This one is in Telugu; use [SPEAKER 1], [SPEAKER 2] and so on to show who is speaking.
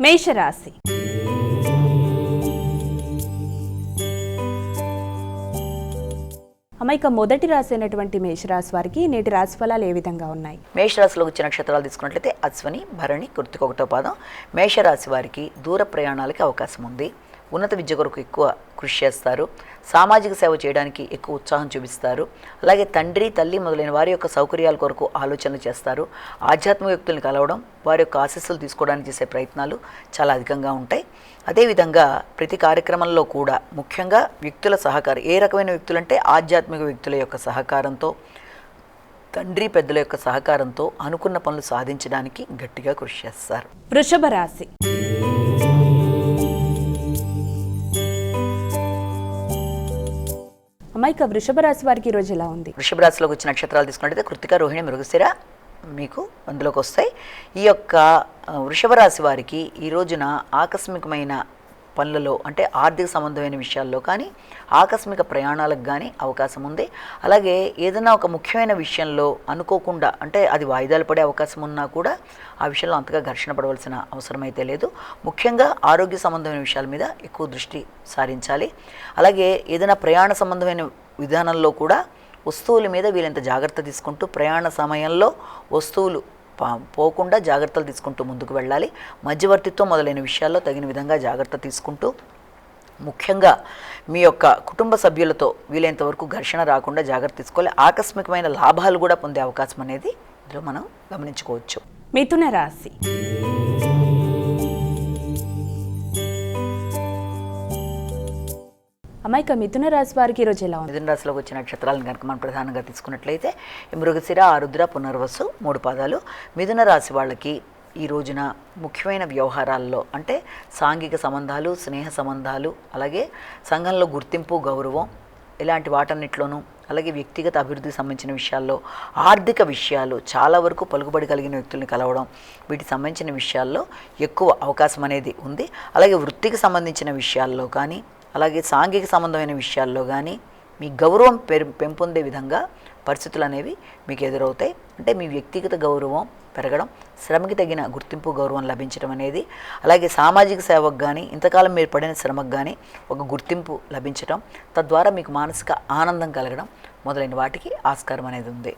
[SPEAKER 1] మేషరాశి. అమ్మాయిక మొదటి రాశి అయినటువంటి మేషరాశి వారికి నేటి రాశి ఫలాలు ఏ విధంగా ఉన్నాయి?
[SPEAKER 2] మేషరాశిలో వచ్చే నక్షత్రాలు తీసుకున్నట్లయితే అశ్వని భరణి కృతిక ఒకటో పాదం. మేషరాశి వారికి దూర ప్రయాణాలకి అవకాశం ఉంది. ఉన్నత విద్య కొరకు ఎక్కువ కృషి చేస్తారు. సామాజిక సేవ చేయడానికి ఎక్కువ ఉత్సాహం చూపిస్తారు. అలాగే తండ్రి తల్లి మొదలైన వారి యొక్క సౌకర్యాల కొరకు ఆలోచనలు చేస్తారు. ఆధ్యాత్మిక వ్యక్తులను కలవడం వారి యొక్క ఆశీస్సులు తీసుకోవడానికి చేసే ప్రయత్నాలు చాలా అధికంగా ఉంటాయి. అదేవిధంగా ప్రతి కార్యక్రమంలో కూడా ముఖ్యంగా వ్యక్తుల సహకారం ఏ రకమైన వ్యక్తులంటే ఆధ్యాత్మిక వ్యక్తుల యొక్క సహకారంతో తండ్రి పెద్దల యొక్క సహకారంతో అనుకున్న పనులు సాధించడానికి గట్టిగా కృషి చేస్తారు.
[SPEAKER 1] వృషభ రాశి మైక వృషభ రాశి వారికి ఈరోజు ఎలా ఉంది?
[SPEAKER 2] వృషభ రాశిలోకి వచ్చిన నక్షత్రాలు తీసుకున్నట్టయితే కృతిక రోహిణి మృగశిర మీకు అందులోకి వస్తాయి. ఈ యొక్క వృషభరాశి వృషభ రాశి వారికి ఈ రోజున ఆకస్మికమైన పనులలో అంటే ఆర్థిక సంబంధమైన విషయాల్లో కానీ ఆకస్మిక ప్రయాణాలకు కానీ అవకాశం ఉంది. అలాగే ఏదైనా ఒక ముఖ్యమైన విషయంలో అనుకోకుండా అంటే అది వాయిదాలు పడే అవకాశం ఉన్నా కూడా ఆ విషయంలో అంతగా ఘర్షణ పడవలసిన అవసరం అయితే లేదు. ముఖ్యంగా ఆరోగ్య సంబంధమైన విషయాల మీద ఎక్కువ దృష్టి సారించాలి. అలాగే ఏదైనా ప్రయాణ సంబంధమైన విధానంలో కూడా వస్తువుల మీద వీళ్ళంత జాగ్రత్త తీసుకుంటూ ప్రయాణ సమయంలో వస్తువులు పోకుండా జాగ్రత్తలు తీసుకుంటూ ముందుకు వెళ్ళాలి. మధ్యవర్తిత్వం మొదలైన విషయాల్లో తగిన విధంగా జాగ్రత్త తీసుకుంటూ ముఖ్యంగా మీ యొక్క కుటుంబ సభ్యులతో వీలైనంత వరకు ఘర్షణ రాకుండా జాగ్రత్త తీసుకోవాలి. ఆకస్మికమైన లాభాలు కూడా పొందే అవకాశం అనేది ఇందులో మనం గమనించుకోవచ్చు.
[SPEAKER 1] మిథున రాశి. అమాయక మిథున రాశి వారికి ఈరోజు ఎలా ఉంది?
[SPEAKER 2] మిథున రాశిలోకి వచ్చిన నక్షత్రాలను కనుక మనం ప్రధానంగా తీసుకున్నట్లయితే మృగశిర ఆరుద్ర పునర్వసు మూడు పాదాలు. మిథున రాశి వాళ్ళకి ఈ రోజున ముఖ్యమైన వ్యవహారాల్లో అంటే సాంఘిక సంబంధాలు స్నేహ సంబంధాలు అలాగే సంఘంలో గుర్తింపు గౌరవం ఇలాంటి వాటన్నిట్లోనూ అలాగే వ్యక్తిగత అభివృద్ధికి సంబంధించిన విషయాల్లో ఆర్థిక విషయాలు చాలా వరకు పలుకుబడి కలిగిన వ్యక్తుల్ని కలవడం వీటికి సంబంధించిన విషయాల్లో ఎక్కువ అవకాశం అనేది ఉంది. అలాగే వృత్తికి సంబంధించిన విషయాల్లో కానీ అలాగే సాంఘిక సంబంధమైన విషయాల్లో కానీ మీ గౌరవం పెరు పెంపొందే విధంగా పరిస్థితులు అనేవి మీకు ఎదురవుతాయి. అంటే మీ వ్యక్తిగత గౌరవం పెరగడం శ్రమకి తగిన గుర్తింపు గౌరవం లభించడం అనేది అలాగే సామాజిక సేవకు కానీ ఇంతకాలం మీరు పడిన శ్రమకు కానీ ఒక గుర్తింపు లభించడం తద్వారా మీకు మానసిక ఆనందం కలగడం మొదలైన వాటికి ఆస్కారం అనేది ఉంది.